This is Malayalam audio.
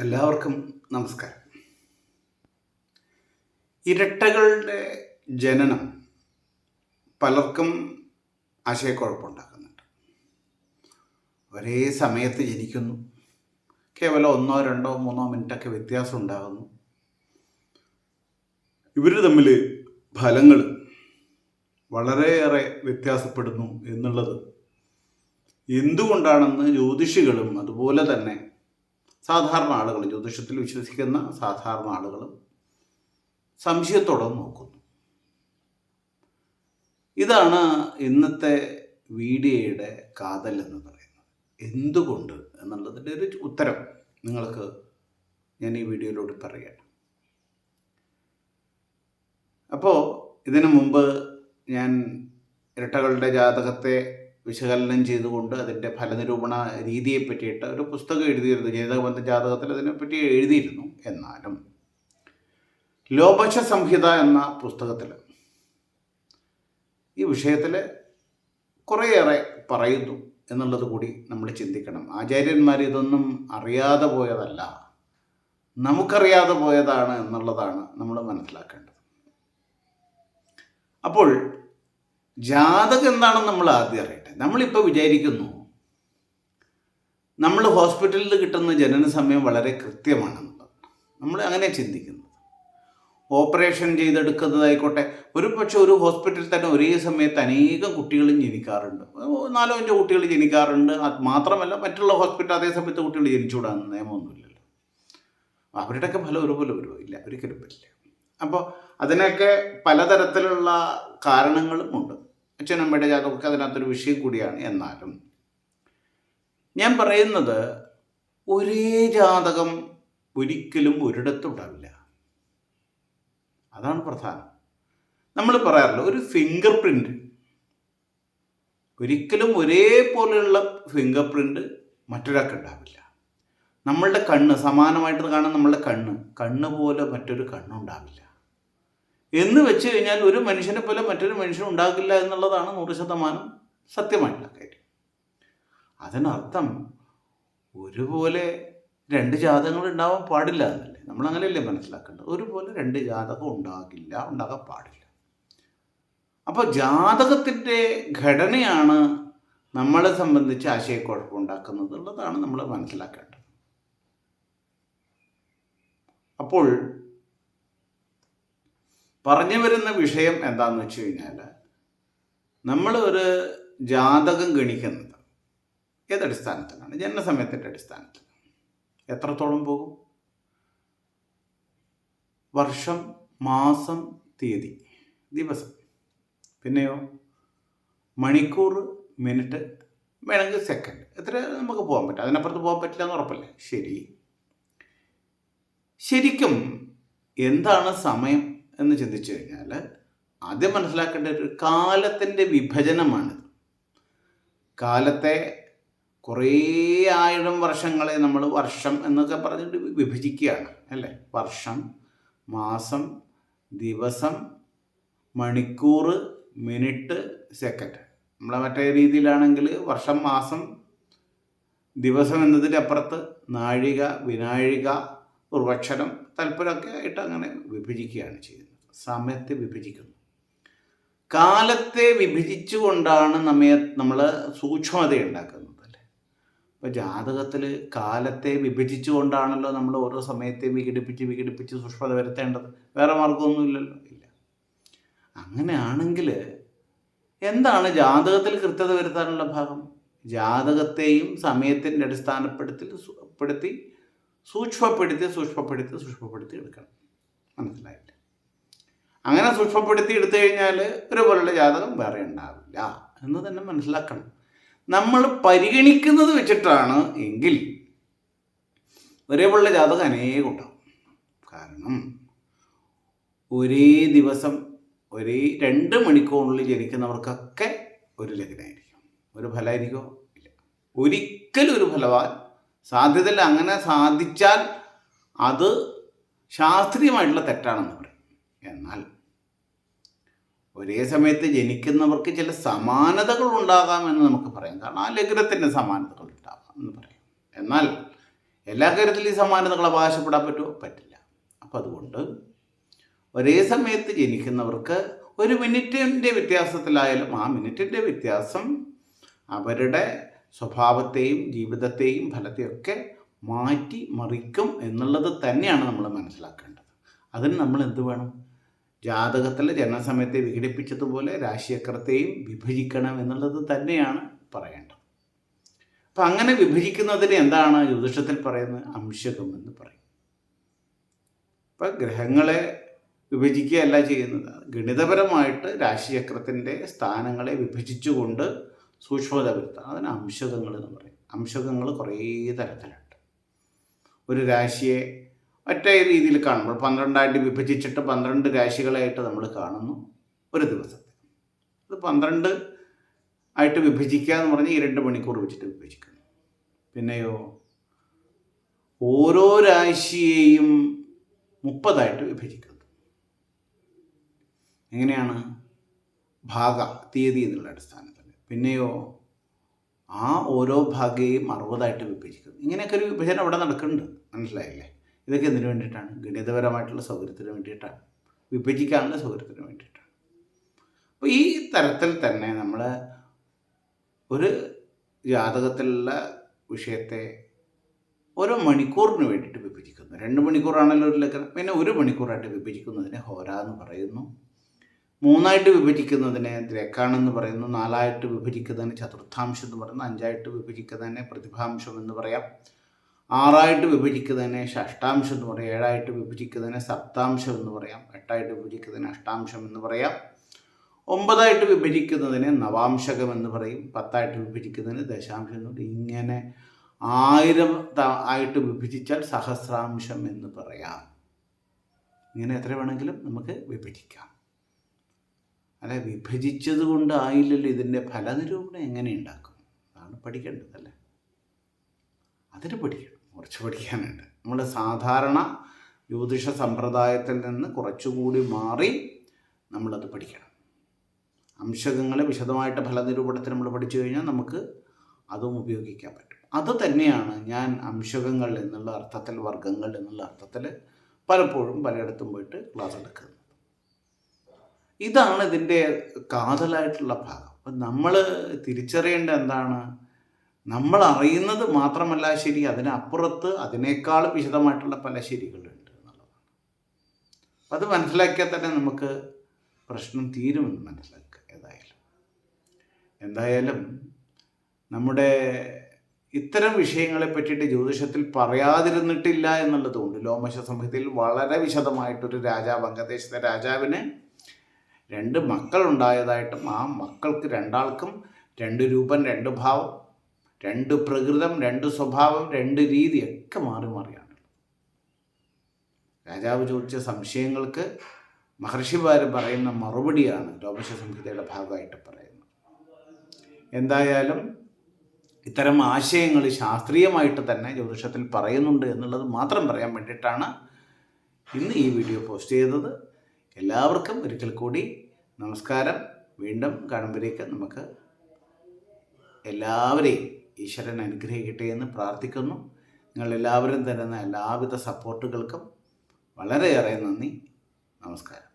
എല്ലാവർക്കും നമസ്കാരം. ഇരട്ടകളുടെ ജനനം പലർക്കും ആശയക്കുഴപ്പമുണ്ടാക്കുന്നുണ്ട്. ഒരേ സമയത്ത് ജനിക്കുന്നു. കേവലം ഒന്നോ രണ്ടോ മൂന്നോ മിനിറ്റൊക്കെ വ്യത്യാസം ഉണ്ടാകുന്നു ഇവർ തമ്മിൽ ഫലങ്ങൾ വളരെയേറെ വ്യത്യാസപ്പെടുന്നു എന്നുള്ളത് എന്തുകൊണ്ടാണെന്ന് ജ്യോതിഷികളും അതുപോലെ തന്നെ സാധാരണ ആളുകൾ ജ്യോതിഷത്തിൽ വിശ്വസിക്കുന്ന സാധാരണ ആളുകളും സംശയത്തോടെ നോക്കുന്നു. ഇതാണ് ഇന്നത്തെ വീഡിയോയുടെ കാതൽ എന്ന് പറയുന്നത്. എന്തുകൊണ്ട് എന്നുള്ളതിന്റെ ഒരു ഉത്തരം നിങ്ങൾക്ക് ഞാൻ ഈ വീഡിയോയിലൂടെ പറയാം. അപ്പോൾ ഇതിനു മുമ്പ് ഞാൻ ഇരട്ടകളുടെ ജാതകത്തെ വിശകലനം ചെയ്തുകൊണ്ട് അതിന്റെ ഫലനിരൂപണ രീതിയെ പറ്റിയിട്ട് ഒരു പുസ്തകം എഴുതിയിരുന്നു. ജനിതകബന്ധ ജാതകത്തിൽ അതിനെപ്പറ്റി എഴുതിയിരുന്നു എന്നാലും. ലോപശ സംഹിത എന്ന പുസ്തകത്തിൽ ഈ വിഷയത്തിൽ കുറേയേറെ പറയുന്നു എന്നുള്ളത് കൂടി നമ്മൾ ചിന്തിക്കണം. ആചാര്യന്മാർ ഇതൊന്നും അറിയാതെ പോയതല്ല നമുക്കറിയാതെ പോയതാണ് എന്നുള്ളതാണ് നമ്മൾ മനസ്സിലാക്കേണ്ടത്. അപ്പോൾ ജാതകം എന്താണെന്ന് നമ്മൾ ആദ്യം അറിയട്ടെ. നമ്മളിപ്പോൾ വിചാരിക്കുന്നു നമ്മൾ ഹോസ്പിറ്റലിൽ കിട്ടുന്ന ജനന സമയം വളരെ കൃത്യമാണെന്നുള്ളത്. നമ്മൾ അങ്ങനെ ചിന്തിക്കുന്നത് ഓപ്പറേഷൻ ചെയ്തെടുക്കുന്നതായിക്കോട്ടെ ഒരു പക്ഷേ ഒരു ഹോസ്പിറ്റലിൽ തന്നെ ഒരേ സമയത്ത് അനേകം കുട്ടികളും ജനിക്കാറുണ്ട്. നാലോ അഞ്ചോ കുട്ടികൾ ജനിക്കാറുണ്ട്. അത് മാത്രമല്ല മറ്റുള്ള ഹോസ്പിറ്റൽ അതേ സമയത്ത് കുട്ടികൾ ജനിച്ചുകൂടാന്ന് നിയമമൊന്നുമില്ലല്ലോ. അവരുടെയൊക്കെ ഫലം ഒരുപോലെ വരുമില്ല ഒരിക്കലും പറ്റില്ല അപ്പോൾ അതിനൊക്കെ പലതരത്തിലുള്ള കാരണങ്ങളും ഉണ്ട്. അച്ഛനമ്മയുടെ ജാതകമൊക്കെ അതിനകത്തൊരു വിഷയം കൂടിയാണ് എന്നാലും ഞാൻ പറയുന്നത് ഒരേ ജാതകം ഒരിക്കലും ഒരിടത്തുണ്ടാവില്ല അതാണ് പ്രധാനം. നമ്മൾ പറയാറില്ല ഒരു ഫിംഗർ പ്രിന്റ് ഒരിക്കലും ഒരേപോലെയുള്ള ഫിംഗർ പ്രിന്റ് മറ്റൊരാൾക്ക് ഉണ്ടാവില്ല. നമ്മളുടെ കണ്ണ് സമാനമായിട്ട് കാണാൻ നമ്മളുടെ കണ്ണ് കണ്ണ് പോലെ മറ്റൊരു കണ്ണുണ്ടാവില്ല. എന്ന് വെച്ച് കഴിഞ്ഞാൽ ഒരു മനുഷ്യനെ പോലെ മറ്റൊരു മനുഷ്യൻ ഉണ്ടാകില്ല എന്നുള്ളതാണ് നൂറ് ശതമാനം സത്യമായിട്ടുള്ള കാര്യം. അതിനർത്ഥം ഒരുപോലെ രണ്ട് ജാതകങ്ങൾ ഉണ്ടാവാൻ പാടില്ല എന്നല്ലേ? നമ്മൾ അങ്ങനെയല്ലേ മനസ്സിലാക്കേണ്ടത്? ഒരുപോലെ രണ്ട് ജാതകം ഉണ്ടാകില്ല ഉണ്ടാകാൻ പാടില്ല. അപ്പോൾ ജാതകത്തിന്റെ ഘടനയാണ് നമ്മളെ സംബന്ധിച്ച് ആശയക്കുഴപ്പം ഉണ്ടാക്കുന്നത് എന്നുള്ളതാണ് നമ്മൾ മനസ്സിലാക്കേണ്ടത്. അപ്പോൾ പറഞ്ഞു വരുന്ന വിഷയം എന്താണെന്ന് വെച്ച് കഴിഞ്ഞാൽ നമ്മൾ ഒരു ജാതകം ഗണിക്കുന്നത് ഏതടിസ്ഥാനത്തിലാണ്? ജനനസമയത്തിന്റെ അടിസ്ഥാനത്തിൽ. എത്രത്തോളം പോകും? വർഷം മാസം തീയതി ദിവസം. പിന്നെയോ? മണിക്കൂർ മിനിറ്റ് വേണമെങ്കിൽ സെക്കൻഡ്. എത്ര നമുക്ക് പോകാൻ പറ്റും? അതിനപ്പുറത്ത് പോകാൻ പറ്റില്ല എന്ന് ഉറപ്പല്ലേ? ശരി. ശരിക്കും എന്താണ് സമയം? എന്ന് ചിന്തിച്ചു കഴിഞ്ഞാൽ ആദ്യം മനസ്സിലാക്കേണ്ട ഒരു കാലത്തിന്റെ വിഭജനമാണ്. കാലത്തെ കുറേ ആയിരം വർഷങ്ങളെ നമ്മൾ വർഷം എന്നൊക്കെ പറഞ്ഞിട്ട് വിഭജിക്കുകയാണ് അല്ലേ? വർഷം മാസം ദിവസം മണിക്കൂർ മിനിറ്റ് സെക്കൻഡ്. നമ്മളെ മറ്റേ രീതിയിലാണെങ്കിൽ വർഷം മാസം ദിവസം എന്നതിന്റെ അപ്പുറത്ത് നാഴിക വിനാഴിക ഉർവക്ഷരം തൽപ്പരമൊക്കെ ആയിട്ട് അങ്ങനെ വിഭജിക്കുകയാണ് ചെയ്യുന്നത്. സമയത്തെ വിഭജിക്കുന്നു. കാലത്തെ വിഭജിച്ചുകൊണ്ടാണ് നമ്മെ നമ്മൾ സൂക്ഷ്മത ഉണ്ടാക്കുന്നത് അല്ലേ? അപ്പോൾ ജാതകത്തിൽ കാലത്തെ വിഭജിച്ചുകൊണ്ടാണല്ലോ നമ്മൾ ഓരോ സമയത്തെയും വിഘടിപ്പിച്ച് വിഘടിപ്പിച്ച് സൂക്ഷ്മത വരുത്തേണ്ടത്. വേറെ മാർഗമൊന്നുമില്ലല്ലോ ഇല്ല. അങ്ങനെയാണെങ്കിൽ എന്താണ് ജാതകത്തിൽ കൃത്യത വരുത്താനുള്ള ഭാഗം? ജാതകത്തെയും സമയത്തിന്റെ അടിസ്ഥാനപ്പെടുത്തി പ്പെടുത്തി സൂക്ഷ്മപ്പെടുത്തി സൂക്ഷ്മപ്പെടുത്തി സൂക്ഷ്മപ്പെടുത്തി എടുക്കണം. മനസ്സിലായില്ല? അങ്ങനെ സൂക്ഷ്മപ്പെടുത്തി എടുത്തു കഴിഞ്ഞാൽ ഒരുപോലുള്ള ജാതകം വേറെ ഉണ്ടാവില്ല എന്ന് തന്നെ മനസ്സിലാക്കണം. നമ്മൾ പരിഗണിക്കുന്നത് വെച്ചിട്ടാണ് എങ്കിൽ ഒരേപോലുള്ള ജാതകം അനേകം ഉണ്ടാവും. കാരണം ഒരേ ദിവസം ഒരേ രണ്ട് മണിക്കൂറിനുള്ളിൽ ജനിക്കുന്നവർക്കൊക്കെ ഒരു ലഗ്നമായിരിക്കും ഒരു ഫലമായിരിക്കുമോ ഇല്ല. ഒരിക്കലും ഒരു ഫലവാൻ സാധ്യതയില്ല. അങ്ങനെ സാധിച്ചാൽ അത് ശാസ്ത്രീയമായിട്ടുള്ള തെറ്റാണെന്ന് പറയും. എന്നാൽ ഒരേ സമയത്ത് ജനിക്കുന്നവർക്ക് ചില സമാനതകൾ ഉണ്ടാകാമെന്ന് നമുക്ക് പറയാം. കാരണം ആ ലഗ്നത്തിന്റെ സമാനതകൾ ഉണ്ടാകാം എന്ന് പറയാം. എന്നാൽ എല്ലാ കാര്യത്തിലും ഈ സമാനതകൾ അവകാശപ്പെടാൻ പറ്റുമോ? പറ്റില്ല. അപ്പം അതുകൊണ്ട് ഒരേ സമയത്ത് ജനിക്കുന്നവർക്ക് ഒരു മിനിറ്റിന്റെ വ്യത്യാസത്തിലായാലും ആ മിനിറ്റിന്റെ വ്യത്യാസം അവരുടെ സ്വഭാവത്തെയും ജീവിതത്തെയും ഫലത്തെയൊക്കെ മാറ്റി മറിക്കും എന്നുള്ളത് തന്നെയാണ് നമ്മൾ മനസ്സിലാക്കേണ്ടത്. അതിന് നമ്മൾ എന്ത് വേണം? ജാതകത്തിലെ ജനസമയത്തെ വിഘടിപ്പിച്ചതുപോലെ രാശിചക്രത്തെയും വിഭജിക്കണം എന്നുള്ളത് തന്നെയാണ് പറയേണ്ടത്. അപ്പം അങ്ങനെ വിഭജിക്കുന്നതിന് എന്താണ് ജ്യോതിഷത്തിൽ പറയുന്നത്? അംശകം എന്ന് പറയും. ഇപ്പം ഗ്രഹങ്ങളെ വിഭജിക്കുകയല്ല ചെയ്യുന്നത്. ഗണിതപരമായിട്ട് രാശിചക്രത്തിന്റെ സ്ഥാനങ്ങളെ വിഭജിച്ചുകൊണ്ട് സൂക്ഷ്മത വരുത്തുക അതിന് അംശകങ്ങൾ എന്ന് പറയും. അംശകങ്ങൾ കുറേ തരത്തിലുണ്ട്. ഒരു രാശിയെ ഒറ്റ രീതിയിൽ കാണുമ്പോൾ പന്ത്രണ്ടായിട്ട് വിഭജിച്ചിട്ട് പന്ത്രണ്ട് രാശികളായിട്ട് നമ്മൾ കാണുന്നു ഒരു ദിവസത്തെ. അത് പന്ത്രണ്ട് ആയിട്ട് വിഭജിക്കുക എന്ന് പറഞ്ഞാൽ ഈ രണ്ട് മണിക്കൂർ വെച്ചിട്ട് വിഭജിക്കുന്നു. പിന്നെയോ ഓരോ രാശിയെയും മുപ്പതായിട്ട് വിഭജിക്കുന്നു. എങ്ങനെയാണ്? ഭാഗ തീയതി എന്നുള്ള അടിസ്ഥാനത്തിൽ. പിന്നെയോ? ആ ഓരോ ഭാഗയും അറുപതായിട്ട് വിഭജിക്കുന്നു. ഇങ്ങനെയൊക്കെ ഒരു വിഭജനം അവിടെ നടക്കുന്നുണ്ട്. മനസ്സിലായില്ലേ? ഇതൊക്കെ എന്തിനു വേണ്ടിയിട്ടാണ്? ഗണിതപരമായിട്ടുള്ള സൗകര്യത്തിന് വേണ്ടിയിട്ടാണ്. വിഭജിക്കാനുള്ള സൗകര്യത്തിന് വേണ്ടിയിട്ടാണ്. അപ്പോൾ ഈ തരത്തിൽ തന്നെ നമ്മൾ ഒരു ജാതകത്തിലുള്ള വിഷയത്തെ ഓരോ മണിക്കൂറിന് വേണ്ടിയിട്ട് വിഭജിക്കുന്നു. രണ്ട് മണിക്കൂറാണല്ലോ ഒരു ലഗ്നം. പിന്നെ ഒരു മണിക്കൂറായിട്ട് വിഭജിക്കുന്നതിനെ ഹോര എന്ന് പറയുന്നു. മൂന്നായിട്ട് വിഭജിക്കുന്നതിനെ ദ്രക്കാണെന്ന് പറയുന്നു നാലായിട്ട് വിഭജിക്കുന്നതിന് ചതുർത്ഥാംശം എന്ന് പറയുന്നു അഞ്ചായിട്ട് വിഭജിക്കുന്നതിനെ പ്രതിഭാംശം എന്ന് പറയാം ആറായിട്ട് വിഭജിക്കുന്നതിനെ ഷഷ്ടാംശം എന്ന് പറയാം ഏഴായിട്ട് വിഭജിക്കുന്നതിനെ സപ്താംശം എന്ന് പറയാം എട്ടായിട്ട് വിഭജിക്കുന്നതിന് അഷ്ടാംശം എന്ന് പറയാം ഒമ്പതായിട്ട് വിഭജിക്കുന്നതിന് നവാംശകം എന്ന് പറയും പത്തായിട്ട് വിഭജിക്കുന്നതിന് ദശാംശം എന്ന് പറയും. ഇങ്ങനെ ആയിരം ആയിട്ട് വിഭജിച്ചാൽ സഹസ്രാംശം എന്ന് പറയാം. ഇങ്ങനെ എത്ര വേണമെങ്കിലും നമുക്ക് വിഭജിക്കാം. അല്ല? വിഭജിച്ചത് കൊണ്ടായില്ലല്ലോ ഇതിന്റെ ഫലനിരൂപണം എങ്ങനെ ഉണ്ടാക്കും? അതാണ് പഠിക്കേണ്ടത് അല്ലേ? അതിന് പഠിക്കണം കുറച്ച് പഠിക്കാനുണ്ട്. നമ്മൾ സാധാരണ ജ്യോതിഷ സമ്പ്രദായത്തിൽ നിന്ന് കുറച്ചുകൂടി മാറി നമ്മളത് പഠിക്കണം. അംശകങ്ങളെ വിശദമായിട്ട് ഫലനിരൂപണത്തിന് നമ്മൾ പഠിച്ചു കഴിഞ്ഞാൽ നമുക്ക് അതും ഉപയോഗിക്കാൻ പറ്റും. അത് തന്നെയാണ് ഞാൻ അംശകങ്ങൾ എന്നുള്ള അർത്ഥത്തിൽ വർഗങ്ങൾ എന്നുള്ള അർത്ഥത്തിൽ പലപ്പോഴും പലയിടത്തും പോയിട്ട് ക്ലാസ് എടുക്കുന്നത്. ഇതാണ് ഇതിന്റെ കാതലായിട്ടുള്ള ഭാഗം. അപ്പം നമ്മൾ തിരിച്ചറിയേണ്ട എന്താണ്? നമ്മൾ അറിയുന്നത് മാത്രമല്ല ശരി അതിനപ്പുറത്ത് അതിനേക്കാൾ വിശദമായിട്ടുള്ള പല ശരികളുണ്ട് എന്നുള്ളതാണ്. അത് മനസ്സിലാക്കിയാൽ തന്നെ നമുക്ക് പ്രശ്നം തീരുമെന്ന് മനസ്സിലാക്കുക ഏതായാലും. എന്തായാലും നമ്മുടെ ഇത്തരം വിഷയങ്ങളെ പറ്റിയിട്ട് ജ്യോതിഷത്തിൽ പറയാതിരുന്നിട്ടില്ല എന്നുള്ളതുകൊണ്ട് ലോമശ സംഹിതയിൽ വളരെ വിശദമായിട്ടൊരു രാജാവ് അംഗദേശത്തെ രാജാവിന് രണ്ട് മക്കളുണ്ടായതായിട്ടും ആ മക്കൾക്ക് രണ്ടാൾക്കും രണ്ട് രൂപം രണ്ട് ഭാവം രണ്ട് പ്രകൃതം രണ്ട് സ്വഭാവം രണ്ട് രീതി ഒക്കെ മാറി മാറിയാണ്. രാജാവ് ചോദിച്ച സംശയങ്ങൾക്ക് മഹർഷിമാർ പറയുന്ന മറുപടിയാണ് രോമശ സംഹിതയുടെ ഭാഗമായിട്ട് പറയുന്നത്. എന്തായാലും ഇത്തരം ആശയങ്ങൾ ശാസ്ത്രീയമായിട്ട് തന്നെ ജ്യോതിഷത്തിൽ പറയുന്നുണ്ട് എന്നുള്ളത് മാത്രം പറയാൻ വേണ്ടിയിട്ടാണ് ഇന്ന് ഈ വീഡിയോ പോസ്റ്റ് ചെയ്തത്. എല്ലാവർക്കും ഒരിക്കൽ കൂടി നമസ്കാരം. വീണ്ടും കാണുമ്പോഴേക്ക് നമുക്ക് എല്ലാവരെയും ഈശ്വരൻ അനുഗ്രഹിക്കട്ടെ എന്ന് പ്രാർത്ഥിക്കുന്നു. നിങ്ങൾ എല്ലാവരും തരുന്ന എല്ലാവിധ സപ്പോർട്ടുകൾക്കും വളരെയേറെ നന്ദി. നമസ്കാരം.